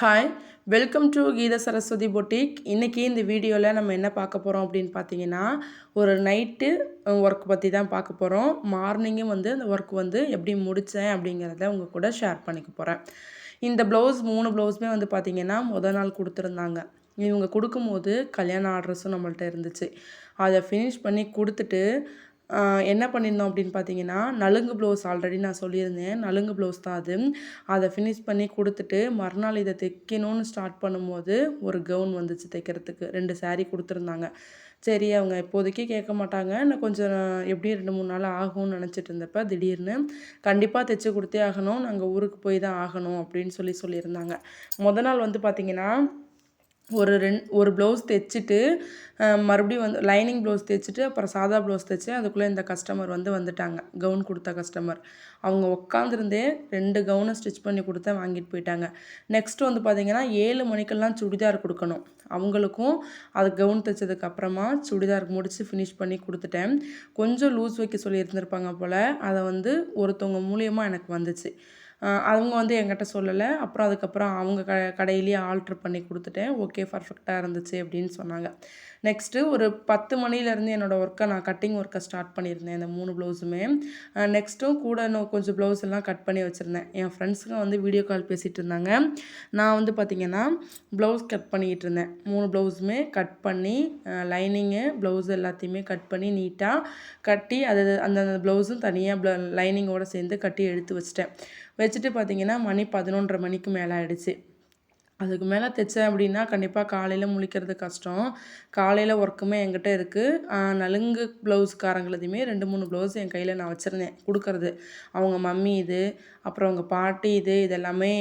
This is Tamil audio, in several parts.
Hi welcome to Geetha Saraswati boutique இன்றைக்கி இந்த வீடியோவில் நம்ம என்ன பார்க்க போகிறோம் அப்படின்னு பார்த்தீங்கன்னா ஒரு நைட்டு ஒர்க் பற்றி தான் பார்க்க போகிறோம் மார்னிங்கும் வந்து அந்த ஒர்க் வந்து எப்படி முடித்தேன் அப்படிங்கிறத உங்கள் கூட ஷேர் பண்ணிக்க போகிறேன் இந்த ப்ளவுஸ் மூணு ப்ளவுஸுமே வந்து பார்த்திங்கன்னா முத நாள் கொடுத்துருந்தாங்க. இவங்க கொடுக்கும்போது கல்யாண ஆர்டர்ஸும் நம்மள்ட்ட இருந்துச்சு. அதை ஃபினிஷ் பண்ணி கொடுத்துட்டு என்ன பண்ணியிருந்தோம் அப்படின்னு பார்த்தீங்கன்னா நலுங்கு ப்ளவுஸ் ஆல்ரெடி நான் சொல்லியிருந்தேன். நலுங்கு ப்ளவுஸ் தான் அது. அதை ஃபினிஷ் பண்ணி கொடுத்துட்டு மறுநாள் இதை தைக்கணும்னு ஸ்டார்ட் பண்ணும்போது ஒரு கவுன் வந்துச்சு தைக்கிறதுக்கு. ரெண்டு சேரீ கொடுத்துருந்தாங்க. சரி அவங்க இப்போதைக்கு கேட்க மாட்டாங்க. நான் கொஞ்சம் எப்படியும் ரெண்டு மூணு நாள் ஆகும்னு நினச்சிட்டு இருந்தப்ப திடீர்னு கண்டிப்பாக தைச்சி கொடுத்தே ஆகணும். நாங்கள் ஊருக்கு போய் தான் ஆகணும் அப்படின்னு சொல்லி சொல்லியிருந்தாங்க. முத நாள் வந்து பார்த்திங்கன்னா ஒரு ரெண் ஒரு ப்ளவுஸ் தைச்சிட்டு மறுபடியும் வந்து லைனிங் ப்ளவுஸ் தைச்சிட்டு அப்புறம் சாதா ப்ளவுஸ் தைச்சேன். அதுக்குள்ளே இந்த கஸ்டமர் வந்து வந்துட்டாங்க. கவுன் கொடுத்த கஸ்டமர் அவங்க உட்காந்துருந்தே ரெண்டு கவுனை ஸ்டிச் பண்ணி கொடுத்தா வாங்கிட்டு போயிட்டாங்க. நெக்ஸ்ட் வந்து பார்த்திங்கன்னா ஏழு மணிக்கெல்லாம் சுடிதார் கொடுக்கணும். அவங்களுக்கும் அது கவுன் தைச்சதுக்கு அப்புறமா சுடிதார் முடித்து ஃபினிஷ் பண்ணி கொடுத்துட்டேன். கொஞ்சம் லூஸ் வைக்க சொல்லி இருந்திருப்பாங்க போல். அதை வந்து ஒருத்தவங்க மூலியமாக எனக்கு வந்துச்சு. அவங்க வந்து என்கிட்ட சொல்லலை. அப்புறம் அதுக்கப்புறம் அவங்க க கடையிலேயே ஆல்ட்ரு பண்ணி கொடுத்துட்டேன். ஓகே பர்ஃபெக்டாக இருந்துச்சு அப்படின்னு சொன்னாங்க. நெக்ஸ்ட்டு ஒரு பத்து மணிலேருந்து என்னோடய ஒர்க்கை நான் கட்டிங் ஒர்க்கை ஸ்டார்ட் பண்ணியிருந்தேன். இந்த மூணு ப்ளவுஸுமே நெக்ஸ்ட்டும் கூட இன்னும் கொஞ்சம் ப்ளவுஸ் எல்லாம் கட் பண்ணி வச்சுருந்தேன். என் ஃப்ரெண்ட்ஸுங்க வந்து வீடியோ கால் பேசிகிட்டு இருந்தாங்க. நான் வந்து பார்த்திங்கன்னா ப்ளவுஸ் கட் பண்ணிக்கிட்டு இருந்தேன். மூணு ப்ளவுஸுமே கட் பண்ணி லைனிங்கு ப்ளவுஸ் எல்லாத்தையுமே கட் பண்ணி நீட்டாக கட்டி அது அந்தந்த ப்ளவுஸும் தனியாக ப்ள லைனிங்கோடு சேர்ந்து கட்டி எடுத்து வச்சிட்டேன். வச்சுட்டு பார்த்தீங்கன்னா மணி பதினொன்றரை மணிக்கு மேலே ஆகிடுச்சு அதுக்கு மேலே தைச்சேன் அப்படின்னா கண்டிப்பாக காலையில் முழிக்கிறது கஷ்டம். காலையில் ஒர்க்குமே என்கிட்ட இருக்குது நலுங்கு ப்ளவுஸ்காரங்களதுமே ரெண்டு மூணு ப்ளவுஸ் என் கையில் நான் வச்சுருந்தேன் கொடுக்கறது. அவங்க மம்மி இது அப்புறம் அவங்க பாட்டி இது இதெல்லாமே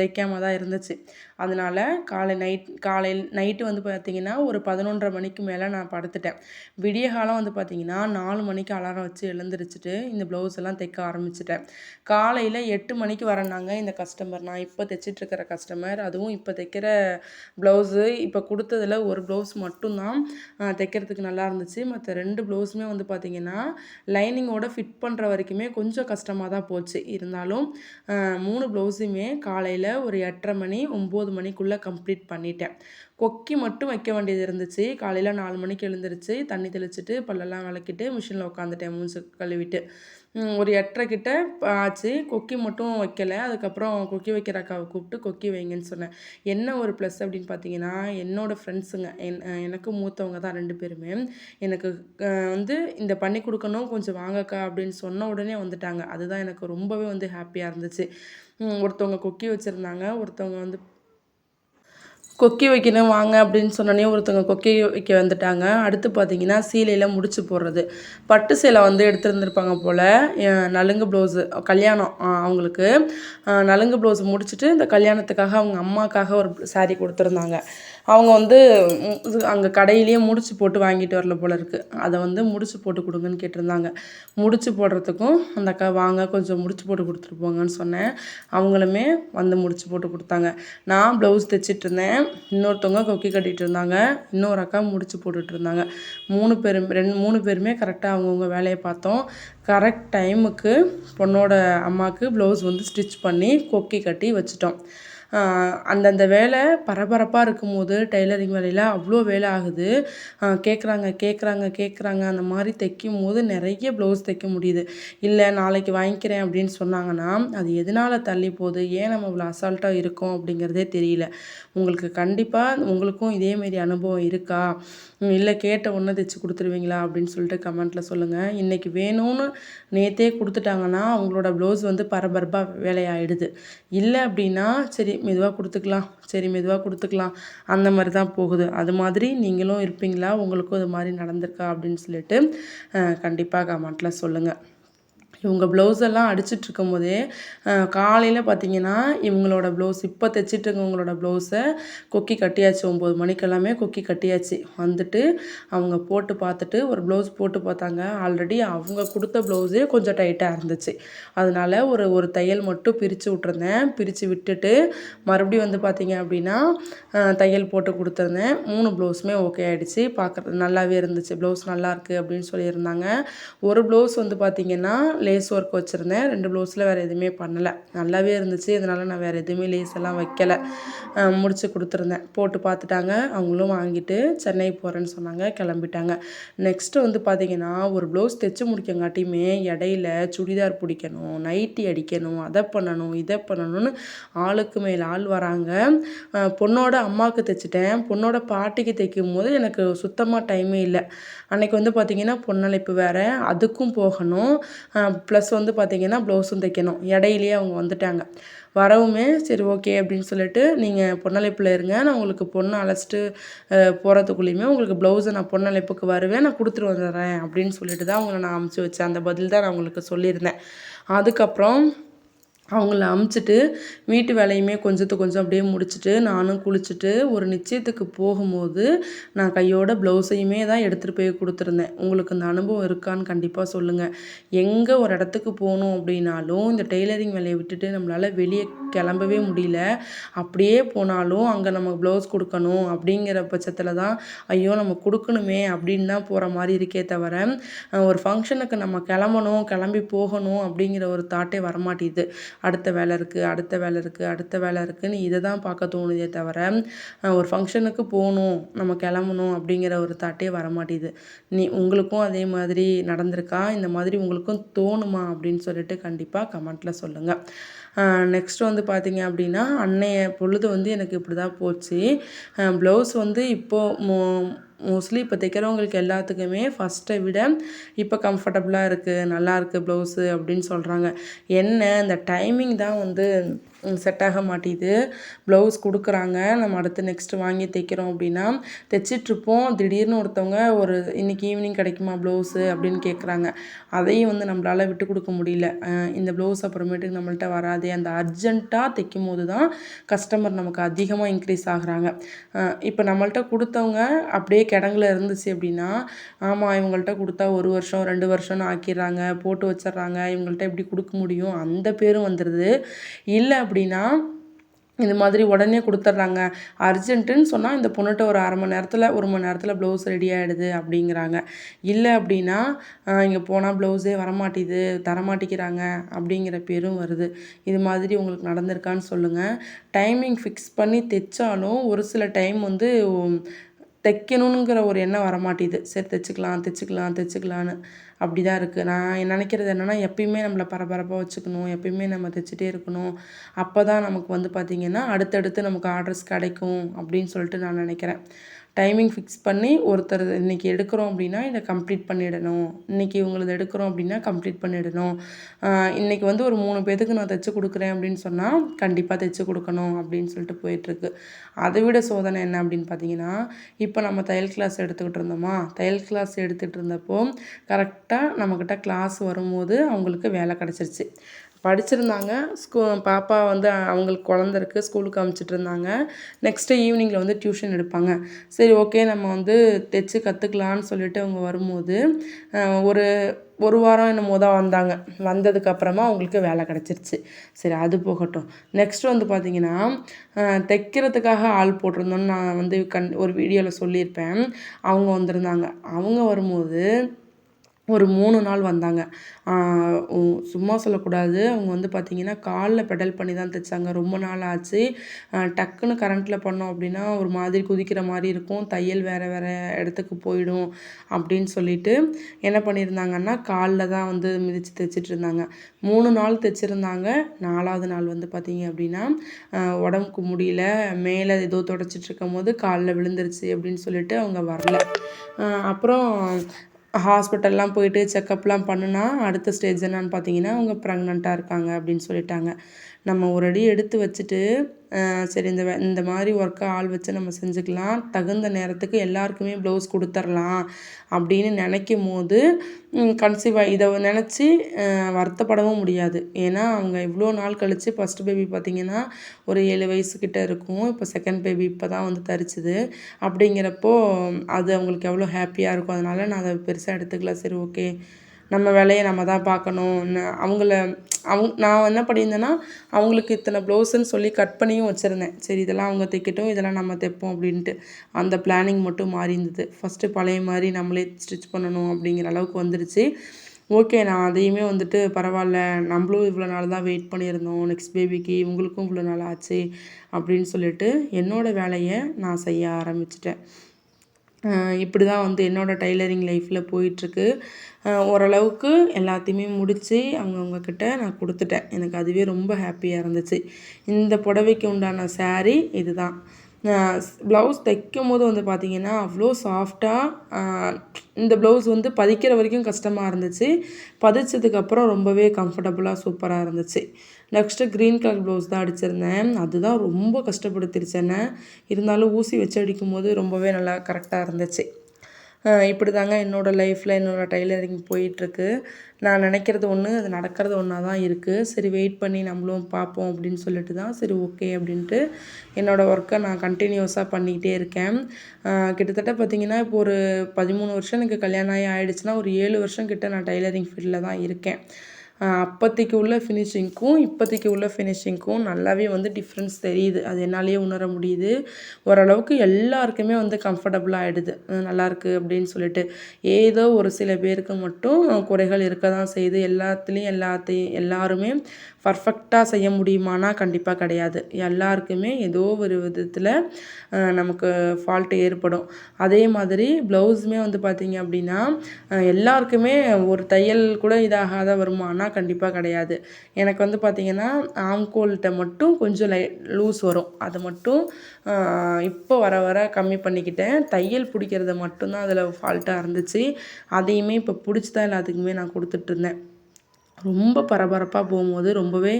தைக்காம தான் இருந்துச்சு. அதனால் காலை நைட் காலையில் நைட்டு வந்து பார்த்திங்கன்னா ஒரு பதினொன்றரை மணிக்கு மேலே நான் படுத்துட்டேன். விடிய காலம் வந்து பார்த்திங்கன்னா நாலு மணிக்கு அலாரம் வச்சு எழுந்திரிச்சிட்டு இந்த ப்ளவுஸ் எல்லாம் தைக்க ஆரம்பிச்சிட்டேன். காலையில் எட்டு மணிக்கு வரேன்னாங்க இந்த கஸ்டமர் நான் இப்போ தைச்சிட்ருக்கிற கஸ்டமர் அதுவும் இப்போ தைக்கிற ப்ளவுஸு இப்போ கொடுத்ததில் ஒரு ப்ளவுஸ் மட்டும்தான் தைக்கிறதுக்கு நல்லா இருந்துச்சு. மற்ற ரெண்டு ப்ளவுஸுமே வந்து பார்த்திங்கன்னா லைனிங்கோட ஃபிட் பண்ணுற வரைக்குமே கொஞ்சம் கஷ்டமாக தான் போச்சு. இருந்தாலும் மூணு ப்ளவுஸுமே காலையில் காலையில் ஒரு எட்டரை மணி ஒம்பது மணிக்குள்ளே கம்ப்ளீட் பண்ணிட்டேன். கொக்கி மட்டும் வைக்க வேண்டியது இருந்துச்சு. காலையில் நாலு மணிக்கு எழுந்திரிச்சு தண்ணி தெளிச்சிட்டு பல்லெல்லாம் விளக்கிட்டு மிஷினில் உட்காந்துட்டேன் மூஞ்சு கழுவிட்டு. ஒரு எட்டரை கிட்ட ஆச்சு. கொக்கி மட்டும் வைக்கலை. அதுக்கப்புறம் கொக்கி வைக்கிற அக்காவை கூப்பிட்டு கொக்கி வைங்கன்னு சொன்னேன். என்ன ஒரு ப்ளஸ் அப்படின்னு பார்த்தீங்கன்னா என்னோடய ஃப்ரெண்ட்ஸுங்க என் எனக்கு மூத்தவங்க தான் ரெண்டு பேருமே. எனக்கு வந்து இந்த பண்ணி கொடுக்கணும் கொஞ்சம் வாங்கக்கா அப்படின்னு சொன்ன உடனே வந்துட்டாங்க. அதுதான் எனக்கு ரொம்பவே வந்து ஹாப்பியாக இருந்துச்சு. ஒருத்தவங்க கொக்கி வச்சுருந்தாங்க. ஒருத்தவங்க வந்து கொக்கி வைக்கணும் வாங்க அப்படின்னு சொன்னோன்னே ஒருத்தவங்க கொக்கி வைக்க வந்துட்டாங்க. அடுத்து பார்த்தீங்கன்னா சீலையில் முடிச்சு போடுறது. பட்டு சேலை வந்து எடுத்துருந்துருப்பாங்க போல். நலுங்கு ப்ளவுஸு கல்யாணம் அவங்களுக்கு. நலுங்கு ப்ளவுஸ் முடிச்சுட்டு இந்த கல்யாணத்துக்காக அவங்க அம்மாக்காக ஒரு சாரீ கொடுத்துருந்தாங்க. அவங்க வந்து அங்கே கடையிலேயே முடிச்சு போட்டு வாங்கிட்டு வரல போல இருக்குது அதை வந்து முடிச்சு போட்டு கொடுங்கன்னு கேட்டிருந்தாங்க. முடிச்சு போடுறதுக்கும் அந்த அக்கா வாங்க கொஞ்சம் முடிச்சு போட்டு கொடுத்துட்டு போங்கன்னு சொன்னேன். அவங்களுமே வந்து முடிச்சு போட்டு கொடுத்தாங்க. நான் ப்ளவுஸ் தைச்சிட்டு இருந்தேன். இன்னொருத்தவங்க கொக்கி கட்டிகிட்டு இருந்தாங்க. இன்னொரு அக்கா முடிச்சு போட்டுட்டு இருந்தாங்க. மூணு பேரும் ரெண்டு மூணு பேருமே கரெக்டாக அவங்கவுங்க வேலையை பார்த்தோம். கரெக்ட் டைமுக்கு பொண்ணோட அம்மாவுக்கு ப்ளவுஸ் வந்து ஸ்டிச் பண்ணி கொக்கி கட்டி வச்சுட்டோம். அந்தந்த வேலை பரபரப்பாக இருக்கும்போது டைலரிங் வேலையில் அவ்வளோ வேலை ஆகுது. கேட்குறாங்க கேட்குறாங்க கேட்குறாங்க அந்த மாதிரி தைக்கும் போது நிறைய ப்ளவுஸ் தைக்க முடியுது. இல்லை நாளைக்கு வாங்கிக்கிறேன் அப்படின்னு சொன்னாங்கன்னா அது எதனால் தள்ளி போகுது? ஏன் நம்ம இவ்வளோ அசால்ட்டாக இருக்கோம் அப்படிங்கிறதே தெரியல. உங்களுக்கு கண்டிப்பாக உங்களுக்கும் இதேமாரி அனுபவம் இருக்கா? இல்லை கேட்ட ஒன்று தைச்சி கொடுத்துருவீங்களா? அப்படின்னு சொல்லிட்டு கமெண்ட்டில் சொல்லுங்கள் இன்றைக்கி வேணும்னு நேற்றே கொடுத்துட்டாங்கன்னா அவங்களோட ப்ளவுஸ் வந்து பரபரப்பாக வேலையாயிடுது. இல்லை அப்படின்னா சரி மெதுவாக கொடுத்துக்கலாம். சரி மெதுவாக கொடுத்துக்கலாம். அந்த மாதிரி தான் போகுது. அது மாதிரி நீங்களும் இருப்பீங்களா? உங்களுக்கும் அது மாதிரி நடந்திருக்கா? அப்படின்னு சொல்லிட்டு கண்டிப்பாக கமெண்ட்டில் சொல்லுங்கள் இவங்க ப்ளவுஸெல்லாம் அடிச்சுட்டு இருக்கும் போதே காலையில் பார்த்தீங்கன்னா இவங்களோட ப்ளவுஸ் இப்போ தைச்சிட்டு இருக்கவங்களோட ப்ளவுஸை கொக்கி கட்டியாச்சு. ஒம்பது மணிக்கெல்லாமே கொக்கி கட்டியாச்சு. வந்துட்டு அவங்க போட்டு பார்த்துட்டு ஒரு ப்ளவுஸ் போட்டு பார்த்தாங்க. ஆல்ரெடி அவங்க கொடுத்த ப்ளவுஸே கொஞ்சம் டைட்டாக இருந்துச்சு. அதனால் ஒரு ஒரு தையல் மட்டும் பிரித்து விட்ருந்தேன் பிரித்து விட்டுட்டு மறுபடியும் வந்து பார்த்திங்க அப்படின்னா தையல் போட்டு கொடுத்துருந்தேன். மூணு ப்ளவுஸுமே ஓகே ஆகிடுச்சு பார்க்குறது நல்லாவே இருந்துச்சு. ப்ளவுஸ் நல்லாயிருக்கு அப்படின்னு சொல்லியிருந்தாங்க. ஒரு ப்ளவுஸ் வந்து பார்த்திங்கன்னா லே லேஸ் ஒர்க் வச்சுருந்தேன். ரெண்டு ப்ளவுஸில் வேறு எதுவுமே பண்ணலை. நல்லாவே இருந்துச்சு. இதனால் நான் வேறு எதுவுமே லேஸ் எல்லாம் வைக்கலை. முடித்து கொடுத்துருந்தேன். போட்டு பார்த்துட்டாங்க. அவங்களும் வாங்கிட்டு சென்னை போகிறேன்னு சொன்னாங்க. கிளம்பிட்டாங்க. நெக்ஸ்ட்டு வந்து பார்த்திங்கன்னா ஒரு ப்ளவுஸ் தைச்சு முடிக்கங்காட்டியுமே இடையில சுடிதார் பிடிக்கணும் நைட்டி அடிக்கணும் அதை பண்ணணும் இதை பண்ணணும்னு ஆளுக்கு மேல் ஆள் வராங்க. பொண்ணோட அம்மாவுக்கு தைச்சிட்டேன். பொண்ணோட பாட்டிக்கு தைக்கும் போது எனக்கு சுத்தமாக டைமே இல்லை. அன்றைக்கி வந்து பார்த்திங்கன்னா பொண்ணழைப்பு வேறு. அதுக்கும் போகணும். ப்ளஸ் வந்து பார்த்திங்கன்னா ப்ளவுஸும் தைக்கணும். இடையிலேயே அவங்க வந்துட்டாங்க. வரவுமே சரி ஓகே அப்படின்னு சொல்லிட்டு நீங்கள் பொன்னழைப்பில் இருங்க. நான் உங்களுக்கு பொண்ணை அழைச்சிட்டு போகிறதுக்குள்ளேயுமே உங்களுக்கு ப்ளவுஸை நான் பொன்னழைப்புக்கு வருவேன். நான் கொடுத்துட்டு வந்துடுறேன் அப்படின்னு சொல்லிட்டு தான் அவங்கள நான் அமுச்சு வச்சேன். அந்த பதில் தான் நான் உங்களுக்கு சொல்லியிருந்தேன். அதுக்கப்புறம் அவங்கள அமுச்சிட்டு வீட்டு வேலையுமே கொஞ்சத்து கொஞ்சம் அப்படியே முடிச்சுட்டு நானும் குளிச்சுட்டு ஒரு நிச்சயத்துக்கு போகும்போது நான் கையோட ப்ளவுஸையுமே தான் எடுத்துகிட்டு போய் கொடுத்துருந்தேன். உங்களுக்கு இந்த அனுபவம் இருக்கான்னு கண்டிப்பாக சொல்லுங்கள் எங்கே ஒரு இடத்துக்கு போகணும் அப்படின்னாலும் இந்த டெய்லரிங் வேலையை விட்டுட்டு நம்மளால் வெளியே கிளம்பவே முடியல. அப்படியே போனாலும் அங்கே நம்ம ப்ளவுஸ் கொடுக்கணும் அப்படிங்கிற பட்சத்தில் தான் ஐயோ நம்ம கொடுக்கணுமே அப்படின்னு தான் போகிற மாதிரி இருக்கே தவிர ஒரு ஃபங்க்ஷனுக்கு நம்ம கிளம்பணும் கிளம்பி போகணும் அப்படிங்கிற ஒரு தாட்டே வரமாட்டேது அடுத்த வேலை இருக்குது அடுத்த வேலை இருக்குது அடுத்த வேலை இருக்குதுன்னு இதை தான் பார்க்க தோணுதே தவிர ஒரு ஃபங்க்ஷனுக்கு போகணும் நம்ம கிளம்பணும் அப்படிங்கிற ஒரு தாட்டே வரமாட்டேது நீ உங்களுக்கும் அதே மாதிரி நடந்திருக்கா? இந்த மாதிரி உங்களுக்கும் தோணுமா? அப்படின்னு சொல்லிட்டு கண்டிப்பாக கமெண்ட்டில் சொல்லுங்கள் நெக்ஸ்ட் வந்து பார்த்திங்க அப்படின்னா அன்னைய பொழுது வந்து எனக்கு இப்படி தான் போச்சு ப்ளவுஸ் வந்து இப்போது மோ மோஸ்ட்லி இப்போ தைக்கிறவங்களுக்கு எல்லாத்துக்குமே ஃபஸ்ட்டை விட இப்போ கம்ஃபர்டபுளாக இருக்குது நல்லா இருக்குது ப்ளவுஸு அப்படின்னு சொல்கிறாங்க என்ன இந்த டைமிங் தான் வந்து செட் ஆக மாட்டேது. ப்ளவுஸ் கொடுக்குறாங்க. நம்ம அடுத்து நெக்ஸ்ட்டு வாங்கி தைக்கிறோம் அப்படின்னா தைச்சிட்ருப்போம். திடீர்னு ஒருத்தவங்க ஒரு இன்றைக்கி ஈவினிங் கிடைக்குமா ப்ளவுஸு அப்படின்னு கேட்குறாங்க அதையும் வந்து நம்மளால் விட்டு கொடுக்க முடியல. இந்த ப்ளவுஸ் அப்புறமேட்டுக்கு நம்மள்ட்ட வராதே. அந்த அர்ஜெண்ட்டாக தைக்கும் போது தான் கஸ்டமர் நமக்கு அதிகமாக இன்க்ரீஸ் ஆகுறாங்க. இப்போ நம்மள்ட்ட கொடுத்தவங்க அப்படியே கிடங்குல இருந்துச்சு அப்படின்னா ஆமாம் இவங்கள்ட்ட கொடுத்தா ஒரு வருஷம் ரெண்டு வருஷம்னு ஆக்கிடுறாங்க. போட்டு வச்சிட்றாங்க. இவங்கள்ட்ட எப்படி கொடுக்க முடியும்? அந்த பேரும் வந்துடுது இல்லை அப்படி அப்படின்னா இது மாதிரி உடனே கொடுத்துட்றாங்க அர்ஜென்ட்டுன்னு சொன்னால் இந்த பொண்ணுகிட்ட ஒரு அரை மணி நேரத்தில் ஒரு மணி நேரத்தில் ப்ளவுஸ் ரெடி ஆகிடுது அப்படிங்கிறாங்க. இல்லை அப்படின்னா இங்கே போனால் ப்ளவுஸே வரமாட்டேது தரமாட்டேங்கிறாங்க அப்படிங்கிற பேரும் வருது. இது மாதிரி உங்களுக்கு நடந்திருக்கான்னு சொல்லுங்கள் டைமிங் ஃபிக்ஸ் பண்ணி தைச்சாலும் ஒரு சில டைம் வந்து தைக்கணுங்கிற ஒரு எண்ணம் வரமாட்டேது. சரி தைச்சிக்கலாம் தைச்சிக்கலாம் தைச்சிக்கலான்னு. அப்படி தான் இருக்குது நான் நினைக்கிறது என்னென்னா எப்பயுமே நம்மளை பரபரப்பாக வச்சுக்கணும். எப்பயுமே நம்ம தைச்சிட்டே இருக்கணும். அப்போ தான் நமக்கு வந்து பார்த்திங்கன்னா அடுத்தடுத்து நமக்கு ஆர்டர்ஸ் கிடைக்கும் அப்படின்னு சொல்லிட்டு நான் நினைக்கிறேன். டைமிங் ஃபிக்ஸ் பண்ணி ஒருத்தர் இன்றைக்கி எடுக்கிறோம் அப்படின்னா இதை கம்ப்ளீட் பண்ணிடணும். இன்றைக்கி இவங்களது எடுக்கிறோம் அப்படின்னா கம்ப்ளீட் பண்ணிடணும். இன்றைக்கி வந்து ஒரு மூணு பேத்துக்கு நான் தைச்சி கொடுக்குறேன் அப்படின்னு சொன்னால் கண்டிப்பாக தைச்சி கொடுக்கணும் அப்படின்னு சொல்லிட்டு போயிட்டுருக்கு. அதை விட சோதனை என்ன அப்படின்னு பார்த்தீங்கன்னா இப்போ நம்ம தையல் கிளாஸ் எடுத்துக்கிட்டு இருந்தோமா? தையல் கிளாஸ் எடுத்துகிட்டு இருந்தப்போ கரெக்டாக நம்மக்கிட்ட கிளாஸ் வரும்போது அவங்களுக்கு வேலை கிடச்சிருச்சு. படிச்சிருந்தாங்க. ஸ்கூ பாப்பா வந்து அவங்களுக்கு குழந்த இருக்குது ஸ்கூலுக்கு அனுப்பிச்சிட்டு இருந்தாங்க நெக்ஸ்ட்டு ஈவினிங்கில் வந்து டியூஷன் எடுப்பாங்க. சரி ஓகே நம்ம வந்து தைச்சு கற்றுக்கலான்னு சொல்லிட்டு அவங்க வரும்போது ஒரு ஒரு வாரம் என்னமோ தான் வந்தாங்க. வந்ததுக்கப்புறமா அவங்களுக்கு வேலை கிடச்சிருச்சு. சரி அது போகட்டும். நெக்ஸ்ட் வந்து பார்த்திங்கன்னா தைக்கிறதுக்காக ஆள் போட்டிருந்தோன்னு நான் வந்து கண் ஒரு வீடியோவில் சொல்லியிருப்பேன். அவங்க வந்திருந்தாங்க. அவங்க வரும்போது ஒரு மூணு நாள் வந்தாங்க. சும்மா சொல்லக்கூடாது. அவங்க வந்து பார்த்திங்கன்னா காலில் பெடல் பண்ணி தான் தைச்சாங்க. ரொம்ப நாள் ஆச்சு. டக்குன்னு கரண்ட்டில் பண்ணோம் அப்படின்னா ஒரு மாதிரி குதிக்கிற மாதிரி இருக்கும். தையல் வேறு வேறு இடத்துக்கு போயிடும் அப்படின்னு சொல்லிட்டு என்ன பண்ணியிருந்தாங்கன்னா காலில் தான் வந்து மிதித்து தைச்சிட்டு இருந்தாங்க மூணு நாள் தைச்சிருந்தாங்க. நாலாவது நாள் வந்து பார்த்திங்க அப்படின்னா உடம்புக்கு முடியல. மேலே ஏதோ தொடச்சிட்ருக்கும் போது காலில் விழுந்துருச்சு அப்படின்னு சொல்லிட்டு அவங்க வரல. அப்புறம் ஹாஸ்பிட்டல்லாம் போயிட்டு செக்கப்லாம் பண்ணுனா அடுத்த ஸ்டேஜ் என்னன்னு பார்த்தீங்கன்னா அவங்க ப்ரெக்னெண்ட்டாக இருக்காங்க அப்படின்னு சொல்லிட்டாங்க. நம்ம ஒரு அடி எடுத்து வச்சுட்டு சரி இந்த இந்த மாதிரி ஒர்க்கை ஆள் வச்சு நம்ம செஞ்சுக்கலாம். தகுந்த நேரத்துக்கு எல்லாருக்குமே ப்ளவுஸ் கொடுத்துர்லாம் அப்படின்னு நினைக்கும் போது கன்சீவாக இதை நினச்சி வருத்தப்படவும் முடியாது. ஏன்னா அவங்க இவ்வளோ நாள் கழித்து ஃபஸ்ட் பேபி பார்த்திங்கன்னா ஒரு ஏழு வயசுக்கிட்ட இருக்கும். இப்போ செகண்ட் பேபி இப்போ தான் வந்து தரிச்சுது. அப்படிங்கிறப்போ அது அவங்களுக்கு எவ்வளோ ஹாப்பியாக இருக்கும். அதனால் நான் அதை பெருசாக எடுத்துக்கல. சரி ஓகே நம்ம வேலையை நம்ம தான் பார்க்கணும் அவங்கள அவங்க நான் என்ன பண்ணியிருந்தேன்னா அவங்களுக்கு இத்தனை ப்ளவுஸுன்னு சொல்லி கட் பண்ணியும் வச்சுருந்தேன். சரி இதெல்லாம் அவங்க தைக்கட்டும் இதெல்லாம் நம்ம தைப்போம் அப்படின்ட்டு. அந்த பிளானிங் மட்டும் மாறி இருந்தது ஃபஸ்ட்டு பழைய மாதிரி நம்மளே ஸ்டிச் பண்ணணும் அப்படிங்கிற அளவுக்கு வந்துடுச்சு ஓகே நான் அதையுமே வந்துட்டு பரவாயில்ல. நம்மளும் இவ்வளோ நாள் தான் வெயிட் பண்ணியிருந்தோம். நெக்ஸ்ட் பேபிக்கு இவங்களுக்கும் இவ்வளோ நாள் ஆச்சு அப்படின்னு சொல்லிட்டு என்னோடய வேலையை நான் செய்ய ஆரம்பிச்சிட்டேன். இப்படி தான் வந்து என்னோடய டைலரிங் லைஃப்பில் போயிட்டுருக்கு. ஓரளவுக்கு எல்லாத்தையுமே முடித்து அவங்கவுங்க கிட்ட நான் கொடுத்துட்டேன். எனக்கு அதுவே ரொம்ப ஹாப்பியாக இருந்துச்சு. இந்த புடவைக்கு உண்டான சாரீ இது தான் ப்ளவுஸ் தைக்கும் போது வந்து பார்த்திங்கன்னா அவ்வளோ சாஃப்டாக இந்த ப்ளவுஸ் வந்து பதிக்கிற வரைக்கும் கஷ்டமாக இருந்துச்சு. பதிச்சதுக்கப்புறம் ரொம்பவே கம்ஃபர்டபுளாக சூப்பராக இருந்துச்சு. நெக்ஸ்ட்டு க்ரீன் கலர் ப்ளவுஸ் தான் அடிச்சிருந்தேன். அதுதான் ரொம்ப கஷ்டப்படுத்திருச்சு என்ன. இருந்தாலும் ஊசி வச்சு அடிக்கும் போது ரொம்பவே நல்லா கரெக்டாக இருந்துச்சு. இப்படி தாங்க என்னோடய லைஃப்பில் என்னோடய டைலரிங் போயிட்டுருக்கு. நான் நினைக்கிறது ஒன்று அது நடக்கிறது ஒன்றா தான் இருக்குது சரி வெயிட் பண்ணி நம்மளும் பார்ப்போம் அப்படின்னு சொல்லிட்டு தான் சரி ஓகே அப்படின்ட்டு என்னோடய ஒர்க்கை நான் கண்டினியூஸாக பண்ணிக்கிட்டே இருக்கேன். கிட்டத்தட்ட பார்த்திங்கன்னா இப்போ ஒரு பதிமூணு வருஷம் எனக்கு கல்யாணம் ஆகி ஆயிடுச்சுன்னா ஒரு ஏழு வருஷம் கிட்ட நான் டைலரிங் ஃபீல்டில் தான் இருக்கேன். அப்போதைக்கு உள்ள ஃபினிஷிங்க்கும் இப்போதைக்கு உள்ள ஃபினிஷிங்க்கும் நல்லாவே வந்து டிஃப்ரென்ஸ் தெரியுது. அது என்னாலேயே உணர முடியுது. ஓரளவுக்கு எல்லாருக்குமே வந்து கம்ஃபர்டபுளாக ஆகிடுது நல்லாயிருக்கு அப்படின்னு சொல்லிட்டு. ஏதோ ஒரு சில பேருக்கு மட்டும் குறைகள் இருக்க தான் செய்யுது. எல்லாத்துலேயும் எல்லாத்தையும் எல்லாருமே பர்ஃபெக்டாக செய்ய முடியுமானா கண்டிப்பாக கிடையாது. எல்லாருக்குமே ஏதோ ஒரு விதத்தில் நமக்கு ஃபால்ட்டு ஏற்படும். அதே மாதிரி ப்ளவுஸுமே வந்து பார்த்திங்க அப்படின்னா எல்லாருக்குமே ஒரு தையல் கூட இதாகாத வருமானா கண்டிப்பாக கிடையாது. எனக்கு வந்து பார்த்திங்கன்னா ஆம்கோல்கிட்ட மட்டும் கொஞ்சம் லை லூஸ் வரும். அதை மட்டும் இப்போ வர வர கம்மி பண்ணிக்கிட்டேன். தையல் பிடிக்கிறத மட்டும்தான் அதில் ஃபால்ட்டாக இருந்துச்சு. அதையுமே இப்போ பிடிச்சி தான் எல்லாத்துக்குமே நான் கொடுத்துட்ருந்தேன் ரொம்ப பரபரப்பாக போகும்போது ரொம்பவே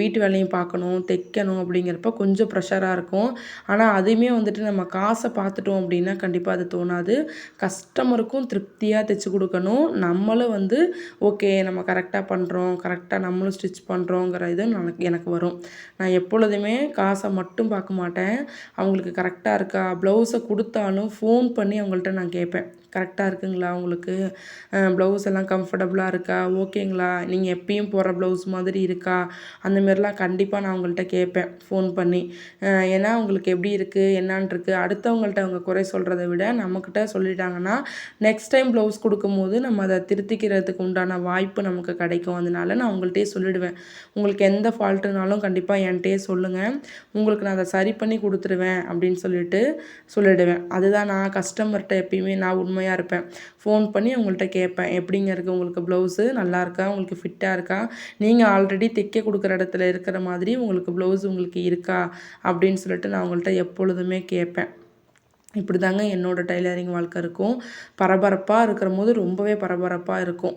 வீட்டு வேலையும் பார்க்கணும் தைக்கணும் அப்படிங்கிறப்ப கொஞ்சம் ப்ரெஷராக இருக்கும். ஆனால் அதையுமே வந்துட்டு நம்ம காசை பார்த்துட்டோம் அப்படின்னா கண்டிப்பாக அது தோணாது. கஸ்டமருக்கும் திருப்தியாக தைச்சி கொடுக்கணும். நம்மளும் வந்து ஓகே நம்ம கரெக்டாக பண்ணுறோம் கரெக்டாக நம்மளும் ஸ்டிச் பண்ணுறோங்கிற இது எனக்கு எனக்கு வரும். நான் எப்பொழுதுமே காசை மட்டும் பார்க்க மாட்டேன். அவங்களுக்கு கரெக்டாக இருக்கா ப்ளவுஸை கொடுத்தாலும் ஃபோன் பண்ணி அவங்கள்ட்ட நான் கேட்பேன். கரெக்டாக இருக்குங்களா உங்களுக்கு? ப்ளவுஸ் எல்லாம் கம்ஃபர்டபுளாக இருக்கா? ஓகேங்களா? நீங்கள் எப்பயும் போடுற ப்ளவுஸ் மாதிரி இருக்கா? அந்த மாரிலாம் கண்டிப்பாக நான் அவங்கள்ட்ட கேட்பேன். ஃபோன் பண்ணி. ஏன்னா உங்களுக்கு எப்படி இருக்குது என்னான்ருக்கு அடுத்தவங்கள்ட்ட அவங்க குறை சொல்கிறத விட நம்மக்கிட்ட சொல்லிட்டாங்கன்னா நெக்ஸ்ட் டைம் ப்ளவுஸ் கொடுக்கும்போது நம்ம அதை திருத்திக்கிறதுக்கு உண்டான வாய்ப்பு நமக்கு கிடைக்கும். அதனால நான் உங்கள்கிட்டயே சொல்லிவிடுவேன் உங்களுக்கு எந்த ஃபால்ட்டுனாலும் கண்டிப்பாக என்கிட்டயே சொல்லுங்கள் உங்களுக்கு நான் அதை சரி பண்ணி கொடுத்துருவேன் அப்படின்னு சொல்லிட்டு சொல்லிவிடுவேன் அதுதான் நான் கஸ்டமர்கிட்ட எப்பயுமே நான் உண்மை பொறுமையாக இருப்பேன். ஃபோன் பண்ணி அவங்கள்ட்ட கேட்பேன். எப்படிங்க இருக்குது உங்களுக்கு ப்ளவுஸு நல்லா இருக்கா? உங்களுக்கு ஃபிட்டாக இருக்கா? நீங்கள் ஆல்ரெடி தைக்க கொடுக்குற இடத்துல இருக்கிற மாதிரி உங்களுக்கு ப்ளவுஸ் உங்களுக்கு இருக்கா? அப்படின்னு சொல்லிட்டு நான் அவங்கள்ட்ட எப்பொழுதுமே கேட்பேன். இப்படி தாங்க என்னோடய டைலரிங் வாழ்க்கை இருக்கும். பரபரப்பாக இருக்கிற போது ரொம்பவே பரபரப்பாக இருக்கும்.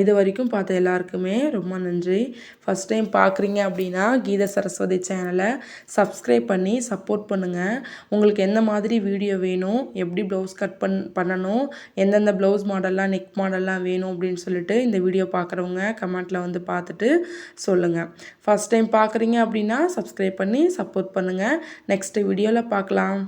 இது வரைக்கும் பார்த்த எல்லாருக்குமே ரொம்ப நன்றி. ஃபஸ்ட் டைம் பார்க்குறீங்க அப்படின்னா கீத சரஸ்வதி சேனலை சப்ஸ்கிரைப் பண்ணி சப்போர்ட் பண்ணுங்கள் உங்களுக்கு எந்த மாதிரி வீடியோ வேணும் எப்படி ப்ளவுஸ் கட் பண் பண்ணணும் எந்தெந்த ப்ளவுஸ் மாடல்லாம் நெக் மாடல்லாம் வேணும் அப்படின்னு சொல்லிட்டு இந்த வீடியோ பார்க்குறவங்க கமெண்ட்டில் வந்து பார்த்துட்டு சொல்லுங்கள் ஃபஸ்ட் டைம் பார்க்குறீங்க அப்படின்னா சப்ஸ்கிரைப் பண்ணி சப்போர்ட் பண்ணுங்கள் நெக்ஸ்ட்டு வீடியோவில் பார்க்கலாம்.